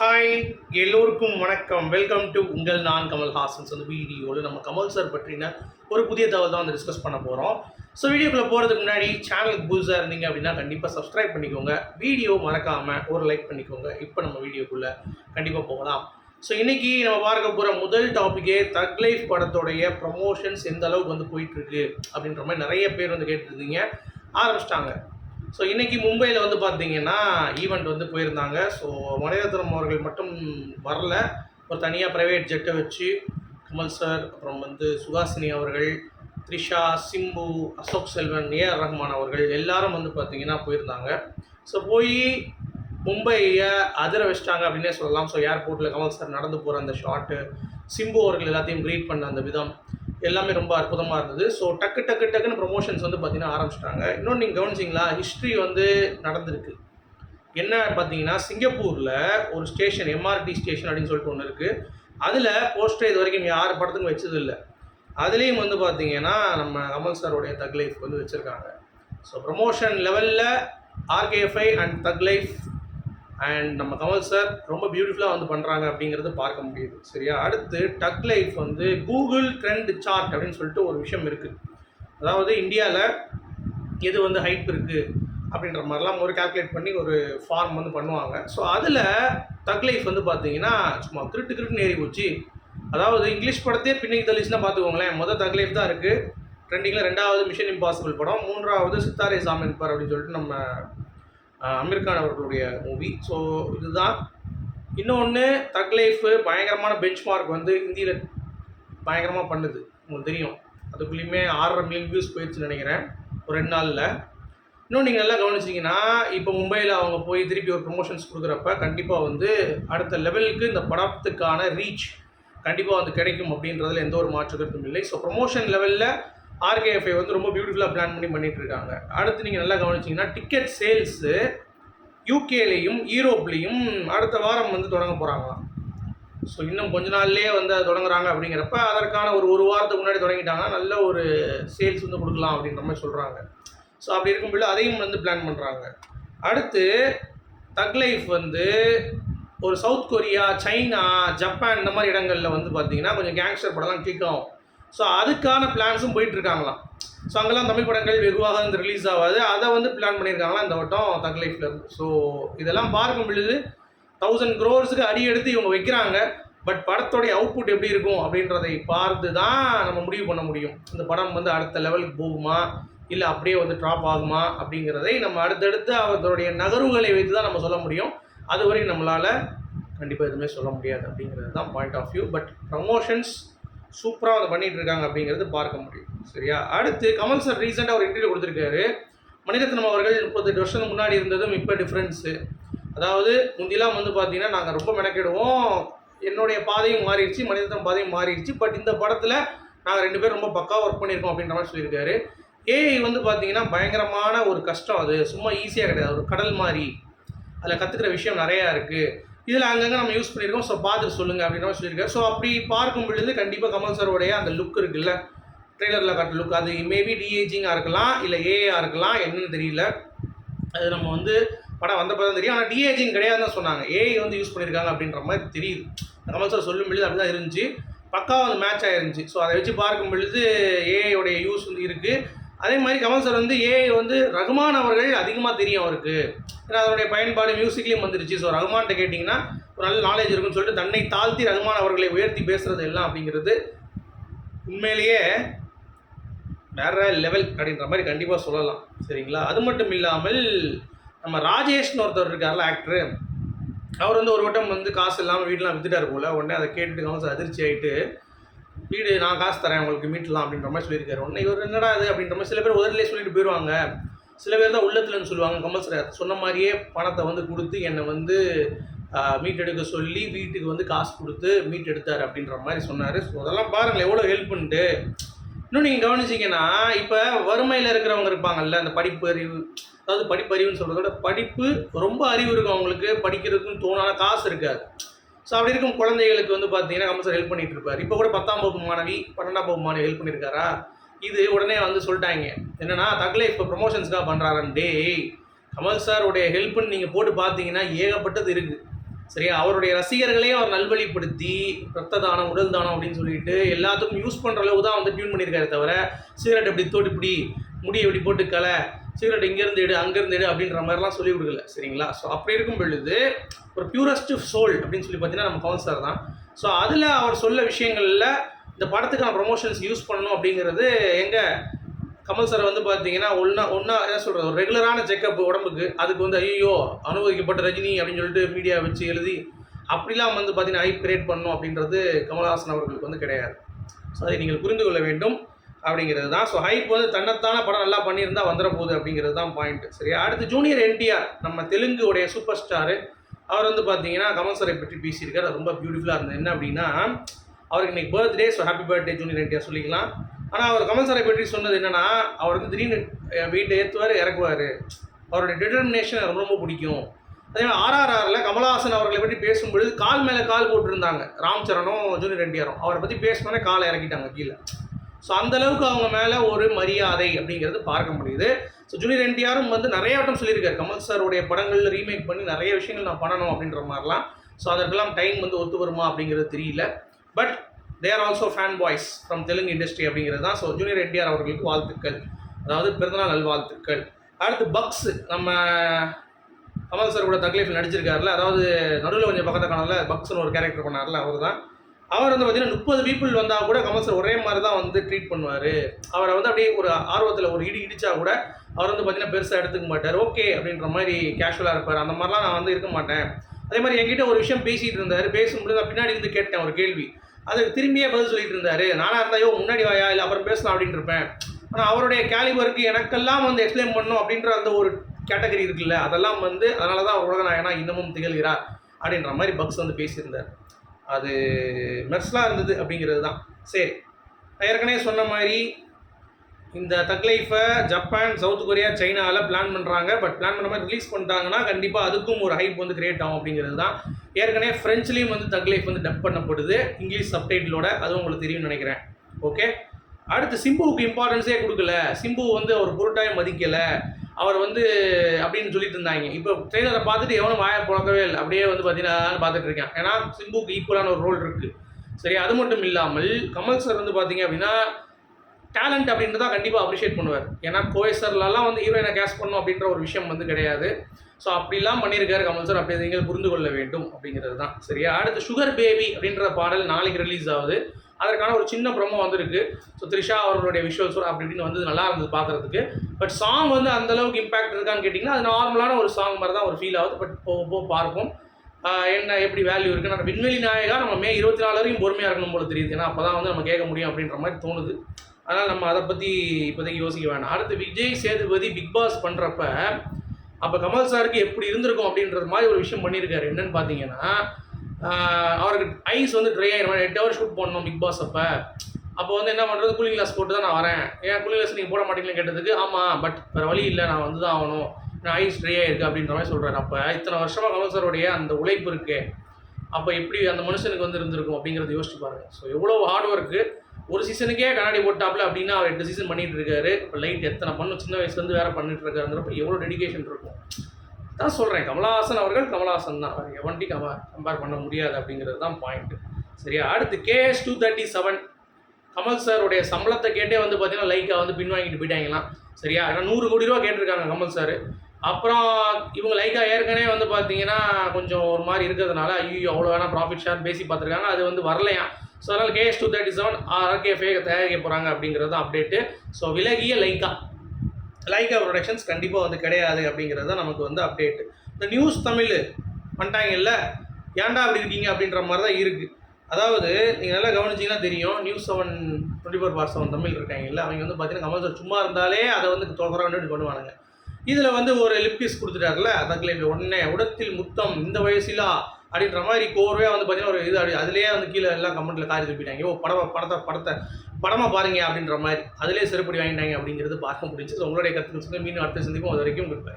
Hi எல்லோருக்கும் வணக்கம். Welcome to உங்கள் நான் கமல் ஹாசன்ஸ் அந்த வீடியோவில் நம்ம கமல் சார் பற்றின ஒரு புதிய தகவல் தான் வந்து டிஸ்கஸ் பண்ண போகிறோம் ஸோ வீடியோக்குள்ளே போகிறதுக்கு முன்னாடி சேனலுக்கு புதுசாக இருந்தீங்க அப்படின்னா கண்டிப்பாக சப்ஸ்கிரைப் பண்ணிக்கோங்க. வீடியோ மறக்காமல் ஒரு லைக் பண்ணிக்கோங்க. இப்போ நம்ம வீடியோக்குள்ளே கண்டிப்பாக போகலாம். ஸோ இன்றைக்கி நம்ம பார்க்க போகிற முதல் டாப்பிக்கே தக் லைஃப் படத்தோடைய ப்ரமோஷன்ஸ் எந்த அளவுக்கு வந்து போயிட்டுருக்கு அப்படின்ற மாதிரி நிறைய பேர் வந்து கேட்டுருந்தீங்க. ஆரம்பிச்சிட்டாங்க. ஸோ இன்றைக்கி மும்பையில் வந்து பார்த்தீங்கன்னா ஈவெண்ட் வந்து போயிருந்தாங்க. ஸோ மணிரத்னம் அவர்கள் மட்டும் வரல. ஒரு தனியாக ப்ரைவேட் ஜெட்டை வச்சு கமல் சார் அப்புறம் வந்து சுகாசினி அவர்கள் த்ரிஷா சிம்பு அசோக் செல்வன் ஏஆர் ரஹ்மான் அவர்கள் எல்லாரும் வந்து பார்த்தீங்கன்னா போயிருந்தாங்க. ஸோ போய் மும்பையை அதிர வச்சிட்டாங்க அப்படின்னே சொல்லலாம். ஸோ ஏர்போர்ட்டில் கமல் சார் நடந்து போகிற அந்த ஷாட்டு சிம்பு அவர்கள் எல்லாத்தையும் க்ரீட் பண்ண அந்த விதம். எல்லாமே ரொம்ப அற்புதமாக இருந்தது. ஸோ டக்கு டக்கு டக்குன்னு ப்ரொமோஷன்ஸ் வந்து பார்த்தீங்கன்னா ஆரம்பிச்சிட்டாங்க. இன்னொன்று நீங்கள் கவனிச்சிங்களா? ஹிஸ்ட்ரி வந்து நடந்திருக்கு. என்ன பார்த்தீங்கன்னா சிங்கப்பூரில் ஒரு ஸ்டேஷன் எம்ஆர்டி ஸ்டேஷன் அப்படின்னு சொல்லிட்டு ஒன்று இருக்குது அதில் போஸ்டர் இது வரைக்கும் யார் படத்துக்கும் வச்சது இல்லை. அதுலேயும் வந்து பார்த்தீங்கன்னா நம்ம கமல் சாரோடைய தக் லைஃப் வந்து வச்சுருக்காங்க. ஸோ ப்ரொமோஷன் லெவலில் R K F I and thug life and நம்ம கமல் சார் ரொம்ப பியூட்டிஃபுல்லாக வந்து பண்ணுறாங்க அப்படிங்கிறது பார்க்க முடியுது. சரியா? அடுத்து டக் லைஃப் வந்து கூகுள் ட்ரெண்ட் சார்ட் அப்படின்னு சொல்லிட்டு ஒரு விஷயம் இருக்குது அதாவது இந்தியாவில் எது வந்து ஹைப் இருக்குது அப்படின்ற மாதிரிலாம் ஒரு கால்குலேட் பண்ணி ஒரு ஃபார்ம் வந்து பண்ணுவாங்க. ஸோ அதில் தக் லைஃப் வந்து பார்த்தீங்கன்னா சும்மா கிருட்டு கிருட்டுன்னு ஏறி போச்சு. அதாவது இங்கிலீஷ் படத்தையே பின்னிக்கு தள்ளிச்சுன்னா பார்த்துக்கோங்களேன் மொதல் தக் லைஃப் தான் இருக்குது ட்ரெண்டிங்கில் ரெண்டாவது மிஷன் இம்பாசிபிள் படம். மூன்றாவது சித்தாரே சாமன் பார் அப்படின்னு சொல்லிட்டு நம்ம அமீர் கான் அவர்களுடைய மூவி ஸோ இதுதான். இன்னொன்று தக் லைஃபு பயங்கரமான பெஞ்ச் மார்க் வந்து ஹிந்தியில் பயங்கரமாக பண்ணுது. உங்களுக்கு தெரியும். அதுக்குள்ளேயுமே ஆறரை மில்லியன் வியூஸ் போயிடுச்சுன்னு நினைக்கிறேன். ஒரு ரெண்டு நாளில். இன்னும் நீங்கள் நல்லா கவனிச்சிங்கன்னா இப்போ மும்பையில் அவங்க போய் திருப்பி ஒரு ப்ரொமோஷன்ஸ் கொடுக்குறப்ப கண்டிப்பாக வந்து அடுத்த லெவலுக்கு இந்த படத்துக்கான ரீச் கண்டிப்பாக வந்து கிடைக்கும் அப்படின்றதுல எந்த ஒரு மாற்று கருத்தும் இல்லை. ஸோ ப்ரொமோஷன் லெவலில் ஆர்கேஎஃப்ஐ வந்து ரொம்ப பியூட்டிஃபுல்லாக பிளான் பண்ணி பண்ணிகிட்டு இருக்காங்க அடுத்து நீங்கள் நல்லா கவனிச்சிங்கன்னா டிக்கெட் சேல்ஸு யூகேலேயும் யூரோப்லேயும் அடுத்த வாரம் வந்து தொடங்க போகிறாங்களாம் ஸோ இன்னும் கொஞ்ச நாள்லேயே வந்து அது தொடங்குறாங்க அப்படிங்கிறப்ப அதற்கான ஒரு ஒரு வாரத்துக்கு முன்னாடி தொடங்கிட்டாங்கன்னா நல்ல ஒரு சேல்ஸ் வந்து கொடுக்கலாம் அப்படின்ற மாதிரி சொல்கிறாங்க ஸோ அப்படி இருக்கும்போது அதையும் வந்து பிளான் பண்ணுறாங்க அடுத்து தக் லைஃப் வந்து ஒரு சவுத் கொரியா சைனா ஜப்பான் இந்த மாதிரி இடங்களில் வந்து பார்த்தீங்கன்னா கொஞ்சம் கேங்ஸ்டர் படம்லாம் கிளிக் ஆகும். ஸோ அதுக்கான பிளான்ஸும் போயிட்டுருக்காங்களாம். ஸோ அங்கெல்லாம் தமிழ் படங்கள் வெகுவாக வந்து ரிலீஸ் ஆகாது. அதை வந்து பிளான் பண்ணியிருக்காங்களா இந்த வட்டம் தக் லைஃப்ல ஸோ இதெல்லாம் பார்க்கும் பொழுது தௌசண்ட் க்ரோர்ஸுக்கு அடி எடுத்து இவங்க வைக்கிறாங்க. பட் படத்தோடைய அவுட்புட் எப்படி இருக்கும் அப்படின்றதை பார்த்து தான் நம்ம முடிவு பண்ண முடியும். இந்த படம் வந்து அடுத்த லெவலுக்கு போகுமா? இல்லை அப்படியே வந்து ட்ராப் ஆகுமா? அப்படிங்கிறதை நம்ம அடுத்தடுத்து அவர்களுடைய நகர்வுகளை வைத்து தான் நம்ம சொல்ல முடியும். அதுவரை நம்மளால் கண்டிப்பாக எதுவுமே சொல்ல முடியாது அப்படிங்கிறது தான் point of view but promotions சூப்பராக அதை பண்ணிட்டு இருக்காங்க அப்படிங்கிறது பார்க்க முடியும். சரியா? அடுத்து கமல் சார் ரீசெண்டாக ஒரு இன்டர்வியூ கொடுத்துருக்காரு. மணிரத்னம் அவர்கள் முப்பத்தெட்டு வருஷத்துக்கு முன்னாடி இருந்ததும் இப்போ டிஃப்ரென்ஸு அதாவது முந்திலாம் வந்து பார்த்தீங்கன்னா நாங்கள் ரொம்ப மெனக்கிடுவோம். என்னுடைய பாதையும் மாறிடுச்சு மணிரத்னம் பாதையும் மாறிடுச்சு. பட் இந்த படத்தில் நாங்கள் ரெண்டு பேரும் ரொம்ப பக்காவாக ஒர்க் பண்ணியிருக்கோம் அப்படின்ற மாதிரி சொல்லியிருக்காரு. ஏஐ வந்து பார்த்தீங்கன்னா பயங்கரமான ஒரு கஷ்டம் அது. சும்மா ஈஸியாக கிடையாது. ஒரு கடல் மாதிரி. அதில் கற்றுக்கிற விஷயம் நிறையா இருக்குது இதில் அங்கங்கே நம்ம யூஸ் பண்ணியிருக்கோம். ஸோ பார்த்துட்டு சொல்லுங்கள் அப்படின்னு சொல்லியிருக்கேன் ஸோ அப்படி பார்க்கும் பொழுது கண்டிப்பாக கமல் சாரோடைய அந்த லுக் இருக்குல்ல? ட்ரெய்லரில் காட்டுற லுக் அது மேபி டிஏஜிங்காக இருக்கலாம் இல்லை ஏஆ இருக்கலாம் என்னன்னு தெரியல. அது நம்ம வந்து படம் வந்தப்போ தான் தெரியும். ஆனால் டிஏஜிங் கிடையாதுன்னு தான் சொன்னாங்க. ஏஐ வந்து யூஸ் பண்ணியிருக்காங்க அப்படின்ற மாதிரி தெரியுது. கமல் சார் சொல்லும் பொழுது அப்படி தான் இருந்துச்சு. பக்காவாக வந்து மேட்ச் ஆயிருந்துச்சு. ஸோ அதை வச்சு பார்க்கும் பொழுது ஏஐயோடைய யூஸ் வந்து இருக்குது அதே மாதிரி கமல் சார் வந்து ஏஐ வந்து ரகுமான் அவர்கள் அதிகமாக தெரியும் அவருக்கு. ஏன்னா அதனுடைய பயன்பாடு மியூசிக்லேயும் வந்துருச்சு. ஸோ ரகுமான்கிட்ட கேட்டிங்கன்னா ஒரு நல்ல நாலேஜ் இருக்குன்னு சொல்லிட்டு தன்னை தாழ்த்தி ரகுமான் அவர்களை உயர்த்தி பேசுறது எல்லாம் அப்படிங்கிறது உண்மையிலேயே வேற லெவல் அப்படின்ற மாதிரி கண்டிப்பாக சொல்லலாம். சரிங்களா? அது மட்டும் இல்லாமல் நம்ம ராஜேஷ்னு ஒருத்தர் இருக்கார்ல ஆக்டரு அவர் வந்து ஒரு வட்டம் வந்து காசு இல்லாமல் வீடெலாம் வித்துட்டார் போல. உடனே அதை கேட்டுட்டு கமல் சார் அதிர்ச்சி ஆகிட்டு வீடு நான் காசு தரேன் உங்களுக்கு மீட்டலாம் அப்படின்ற மாதிரி சொல்லியிருக்காரு. உடனே இவர் என்னடா அது அப்படின்ற மாதிரி சில பேர் உதரிலே சொல்லிட்டு போயிடுவாங்க சில பேர் தான் உள்ளத்துலன்னு சொல்லுவாங்க கம்பல்சரி சொன்ன மாதிரியே பணத்தை வந்து கொடுத்து என்னை வந்து மீட் எடுக்க சொல்லி வீட்டுக்கு வந்து காசு கொடுத்து மீட் எடுத்தார் அப்படின்ற மாதிரி சொன்னார். ஸோ அதெல்லாம் பாருங்களேன் எவ்வளோ ஹெல்ப் பண்ணிட்டு. இன்னும் நீங்கள் கவனிச்சிங்கன்னா இப்போ வறுமையில் இருக்கிறவங்க இருப்பாங்கல்ல அந்த படிப்பு அறிவு அதாவது படிப்பறிவுன்னு சொல்கிறத விட படிப்பு ரொம்ப அறிவு இருக்கும் அவங்களுக்கு. படிக்கிறதுக்குன்னு தோணான காசு இருக்காது. ஸோ அப்படி இருக்கும் குழந்தைகளுக்கு வந்து பார்த்தீங்கன்னா கமல் சார் ஹெல்ப் பண்ணிட்டு இருப்பார். இப்போ கூட பத்தாம் வகுப்பு மாணவி பன்னெண்டாம் வகுப்பு மாணவி ஹெல்ப் பண்ணியிருக்காரா இது உடனே வந்து சொல்லிட்டாங்க. என்னன்னா தகலை இப்போ ப்ரொமோஷன்ஸ்க்காக பண்ணுறாரன் டேய் கமல் சாருடைய ஹெல்ப்புன்னு ஹெல்ப்னு நீங்கள் போட்டு பார்த்தீங்கன்னா ஏகப்பட்டது இருக்குது சரியா? அவருடைய ரசிகர்களே அவர் நல்வழிப்படுத்தி ரத்த தானம் உடல் தானம் அப்படின்னு சொல்லிட்டு எல்லாத்துக்கும் யூஸ் பண்ணுற அளவு தான் வந்து டியூன் பண்ணியிருக்காரு தவிர சிகரெட் இப்படி தோட்டு இப்படி முடியை இப்படி போட்டு கலை சிகரெட் இங்கேருந்து எடு அங்கேருந்து எடு அப்படின்ற மாதிரிலாம் சொல்லி கொடுக்கல. சரிங்களா? ஸோ அப்படி இருக்கும் பொழுது ஒரு பியூரஸ்ட் சோல் அப்படின்னு சொல்லி பார்த்தீங்கன்னா நம்ம கவுன்சிலர் தான். ஸோ அதில் அவர் சொல்ல விஷயங்களில் இந்த படத்துக்கான ப்ரொமோஷன்ஸ் யூஸ் பண்ணணும் அப்படிங்கிறது எங்கே கமல் சார் வந்து பார்த்தீங்கன்னா ஒன்றா ஒன்றா என்ன சொல்கிறது ஒரு ரெகுலரான செக்கப் உடம்புக்கு அதுக்கு வந்து ஐயோ அனுபவிக்கப்பட்ட ரஜினி அப்படின்னு சொல்லிட்டு மீடியா வச்சு எழுதி அப்படிலாம் வந்து பார்த்தீங்கன்னா ஹைப் கிரியேட் பண்ணணும் அப்படின்றது கமல்ஹாசன் அவர்களுக்கு வந்து கிடையாது. ஸோ அதை நீங்கள் புரிந்து கொள்ள வேண்டும். அப்படிங்கிறது தான். ஸோ ஹைப் வந்து தன்னைத்தான படம் நல்லா பண்ணியிருந்தா வந்துட போகுது அப்படிங்கிறது தான் பாயிண்ட் சரியா? அடுத்து ஜூனியர் என்டிஆர் நம்ம தெலுங்கு உடைய சூப்பர் ஸ்டாரு அவர் வந்து பார்த்தீங்கன்னா கமல் சாரை பற்றி பேசியிருக்காரு. ரொம்ப பியூட்டிஃபுல்லாக இருந்தது. என்ன அப்படின்னா அவருக்கு இன்னைக்கு birthday so happy birthday junior NTR சொல்லிக்கலாம். ஆனால் அவர் கமல் சாரை பற்றி சொன்னது என்னென்னா அவர் வந்து திடீர்னு வீட்டை ஏற்றுவார் இறக்குவார். அவருடைய டிட்டர்மினேஷன் ரொம்ப ரொம்ப பிடிக்கும். அதே மாதிரி ஆர்ஆர்ஆரில் கமலஹாசன் அவர்களை பற்றி பேசும்பொழுது கால் மேலே கால் போட்டிருந்தாங்க. ராம் சரணும் ஜூனியர் என்டிஆரும் அவரை பற்றி பேசினோன்னே காலை இறக்கிட்டாங்க கீழே. ஸோ அந்தளவுக்கு அவங்க மேலே ஒரு மரியாதை அப்படிங்கிறது பார்க்க முடியுது. ஸோ ஜூனியர் என்டிஆரும் வந்து நிறைய வட்டம் சொல்லியிருக்காரு. கமல் சாருடைய படங்களில் ரீமேக் பண்ணி நிறைய விஷயங்கள் நான் பண்ணணும் அப்படின்ற மாதிரிலாம். ஸோ அதற்கெல்லாம் டைம் வந்து ஒத்து வருமா அப்படிங்கிறது தெரியல. But they are also fan boys from Telugu industry அப்படிங்கிறது தான். ஸோ ஜூனியர் என்டிஆர் அவர்களுக்கு வாழ்த்துக்கள். அதாவது பிறந்தநாள் நல்வாழ்த்துக்கள். அடுத்து பக்ஸ் நம்ம கமல் சார் கூட தக்லீஃபில் நடிச்சிருக்காருல அதாவது நடுவில் கொஞ்சம் பக்கத்தை காணல பக்ஸ்னு ஒரு கேரக்டர் பண்ணார்ல. அவர் தான் அவர் வந்து பார்த்தீங்கன்னா முப்பது பீப்புள் வந்தால் கூட கமல் சார் ஒரே மாதிரி தான் வந்து ட்ரீட் பண்ணுவார். அவரை வந்து அப்படியே ஒரு ஆர்வத்தில் ஒரு இடி இடிச்சா கூட அவர் வந்து பார்த்தீங்கன்னா பெருசாக எடுத்துக்க மாட்டார். ஓகே அப்படின்ற மாதிரி கேஷுவலாக இருப்பார். அந்த மாதிரிலாம் நான் வந்து இருக்க மாட்டேன். அதே மாதிரி என்கிட்ட ஒரு விஷயம் பேசிகிட்டு இருந்தார். பேசும்போது நான் பின்னாடி இருந்து கேட்டேன் ஒரு கேள்வி. அதுக்கு திரும்பியே பதில் சொல்லிட்டு இருந்தார். நானாக இருந்தால் யோ முன்னாடி வாயா? இல்லை அப்புறம் பேசலாம் அப்படின்னு இருப்பேன். ஆனால் அவருடைய கேலிபருக்கு எனக்கெல்லாம் வந்து எக்ஸ்பிளைன் பண்ணும் அப்படின்ற அந்த ஒரு கேட்டகரி இருக்குல்ல அதெல்லாம் வந்து அதனால தான் அவர் ஏன்னா இன்னமும் திகழ்கிறார் அப்படின்ற மாதிரி பக்ஸ் வந்து பேசியிருந்தார். அது மெர்ஸ்லாக இருந்தது அப்படிங்கிறது தான். சரி. நான் ஏற்கனவே சொன்ன மாதிரி இந்த தக்லைஃபை ஜப்பான் சவுத் கொரியா சைனாவில் பிளான் பண்ணுறாங்க பட் பிளான் பண்ண மாதிரி ரிலீஸ் பண்ணிட்டாங்கன்னா கண்டிப்பாக அதுக்கும் ஒரு ஹைப் வந்து கிரியேட் ஆகும் அப்படிங்கிறது தான். ஏற்கனவே ஃப்ரெஞ்ச்லேயும் வந்து தக்லைஃப் வந்து டப் பண்ணப்படுது. இங்கிலீஷ் சப்டைட்டிலோட அதுவும் உங்களுக்கு தெரியும்னு நினைக்கிறேன். ஓகே அடுத்து சிம்புவுக்கு இம்பார்ட்டன்ஸே கொடுக்கல. சிம்பு வந்து அவர் பொருட்டாய மதிக்கலை. அவர் வந்து அப்படின்னு சொல்லிட்டு இருந்தாங்க. இப்போ ட்ரெய்லரை பார்த்துட்டு எவனும் வாயை புழக்கவே இல்லை. அப்படியே வந்து பார்த்தீங்கன்னா பார்த்துட்டு இருக்கேன். ஏன்னா சிம்புக்கு ஈக்குவலான ஒரு ரோல் இருக்குது சரி அது மட்டும் இல்லாமல் கமல் சார் வந்து பார்த்தீங்க அப்படின்னா டேலண்ட் அப்படின்றத கண்டிப்பாக அப்ரிஷியேட் பண்ணுவார். ஏன்னா கோயசர்லலாம் வந்து ஹீரோயினை கேஸ் பண்ணும் அப்படின்ற ஒரு விஷயம் வந்து கிடையாது. ஸோ அப்படிலாம் பண்ணியிருக்காரு கமல் சார் அப்படி நீங்கள் புரிந்து கொள்ள வேண்டும் அப்படிங்கிறது தான். சரியா? அடுத்து சுகர் பேபி அப்படின்ற பாடல் நாளைக்கு ரிலீஸ் ஆகுது. அதற்கான ஒரு சின்ன ப்ரொமோ வந்திருக்கு. ஸோ த்ரிஷா அவர்களுடைய விஷுவல்ஸ் அப்படி இப்படின்னு வந்து நல்லா இருந்தது பார்க்குறதுக்கு. பட் சாங் வந்து அந்த அளவுக்கு இம்பாக்ட் இருக்கான்னு கேட்டிங்கன்னா அது நார்மலான ஒரு சாங் மாதிரி தான் ஒரு ஃபீல் ஆகுது. பட் போக போக பார்ப்போம். என்ன எப்படி வேல்யூ இருக்குது நம்ம விண்வெளி நாயகா நம்ம மே இருபத்தி நாலு வரைக்கும் பொறுமையாக இருக்கணும் போல தெரியுது. ஏன்னா அப்போ தான் வந்து நம்ம கேட்க முடியும் அப்படின்ற மாதிரி தோணுது. அதனால் நம்ம அதை பற்றி இப்போதைக்கு யோசிக்க வேணாம். அடுத்து விஜய் சேதுபதி பிக் பாஸ் பண்ணுறப்ப அப்போ கமல் சாருக்கு எப்படி இருந்திருக்கும் அப்படின்றது மாதிரி ஒரு விஷயம் பண்ணியிருக்காரு. என்னன்னு பார்த்தீங்கன்னா அவருக்கு ஐஸ் வந்து ட்ரை ஆகிடும் எட்டு ஹவர் ஷூட் பண்ணணும் பிக் பாஸ் அப்போ. அப்போ வந்து என்ன பண்ணுறது கூலிங் கிளாஸ் போட்டு தான் நான் வரேன். ஏன் கூலிங் கிளாஸ் நீங்கள் போட மாட்டீங்கன்னு கேட்டதுக்கு ஆமாம் பட் வேறு வழி இல்லை நான் வந்து தான் ஆகணும். நான் ஐஸ் ட்ரை ஆகிருக்கு அப்படின்ற மாதிரி சொல்கிறேன் அப்போ இத்தனை வருஷமாக கமல் சாருடைய அந்த உழைப்பு இருக்கே. அப்போ எப்படி அந்த மனுஷனுக்கு வந்து இருந்திருக்கும் அப்படிங்கிறத யோசிச்சு பாருங்க. ஸோ எவ்வளோ ஹார்ட் ஒர்க்கு ஒரு சீசனுக்கே கண்ணாடி போட்டாப்புல அப்படின்னா அவர் எட்டு சீசன் பண்ணிட்டு இருக்காரு. இப்போ லைட் எத்தனை பண்ணும் சின்ன வயசுலேருந்து வேறு பண்ணிட்டு இருக்காருங்கிறப்ப எவ்வளோ டெடிக்கேஷன் இருக்கும். தான் சொல்கிறேன் கமலஹாசன் அவர்கள் கமலஹாசன் தான். வேறு எவன்டி கம கம்பேர் பண்ண முடியாது அப்படிங்கிறது தான் பாயிண்ட் சரியா? அடுத்து K S two thirty seven Kamal சாருடைய சம்பளத்தை கேட்டே வந்து பார்த்தீங்கன்னா லைக்கா வந்து பின்வாங்கிட்டு போயிட்டாங்களாம். சரியா? ஏன்னா நூறு கோடி ரூபா கேட்டிருக்காங்க கமல் சார் அப்புறம் இவங்க லைக்கா ஏற்கனவே வந்து பார்த்தீங்கன்னா கொஞ்சம் ஒரு மாதிரி இருக்கிறதுனால ஐயோ அவ்வளோ வேணால் ப்ராஃபிட் ஷேர் பேசி பார்த்துருக்காங்க. அது வந்து வரலையா ஸோ அதனால் KS two thirty seven RKFI தயாரிக்க போகிறாங்க அப்படிங்கிறது தான் அப்டேட்டு ஸோ விலகிய லைக்கா லைக்கா ப்ரொடக்ஷன்ஸ் கண்டிப்பாக வந்து கிடையாது அப்படிங்கிறது தான் நமக்கு வந்து அப்டேட் இந்த நியூஸ் தமிழ் பண்ணிட்டாங்கல்ல ஏன்டா அப்படி இருக்கீங்க அப்படின்ற மாதிரி தான் இருக்குது அதாவது நீங்கள் நல்லா கவனிச்சிங்கன்னா தெரியும் news seven twenty four for seven Tamil இருக்காங்கல்ல அவங்க வந்து பார்த்தீங்கன்னா கமல் சார் சும்மா இருந்தாலே அதை வந்து தொடர பண்ணுவானுங்க. இதில் வந்து ஒரு லிப்கிஸ் கொடுத்துட்டாருல அதற்குள்ள உடனே உடத்தில் முத்தம் இந்த வயசிலா அப்படின்ற மாதிரி கோர்வையாக வந்து பார்த்தீங்கன்னா ஒரு இது அப்படி அதுலேயே வந்து கீழே எல்லாம் கமெண்ட்டில் காரி திருப்பிட்டாங்க. ஓ படம் படத்தை படத்தை படமாக பாருங்க அப்படின்ற மாதிரி. அதிலே செருப்படி வாங்கிட்டாங்க அப்படிங்கிறது பார்க்க முடிஞ்சு உங்களுடைய கருத்துக்கள் சொல்லி மீண்டும் அடுத்த சந்திப்போம். அது வரைக்கும் கொடுப்பேன்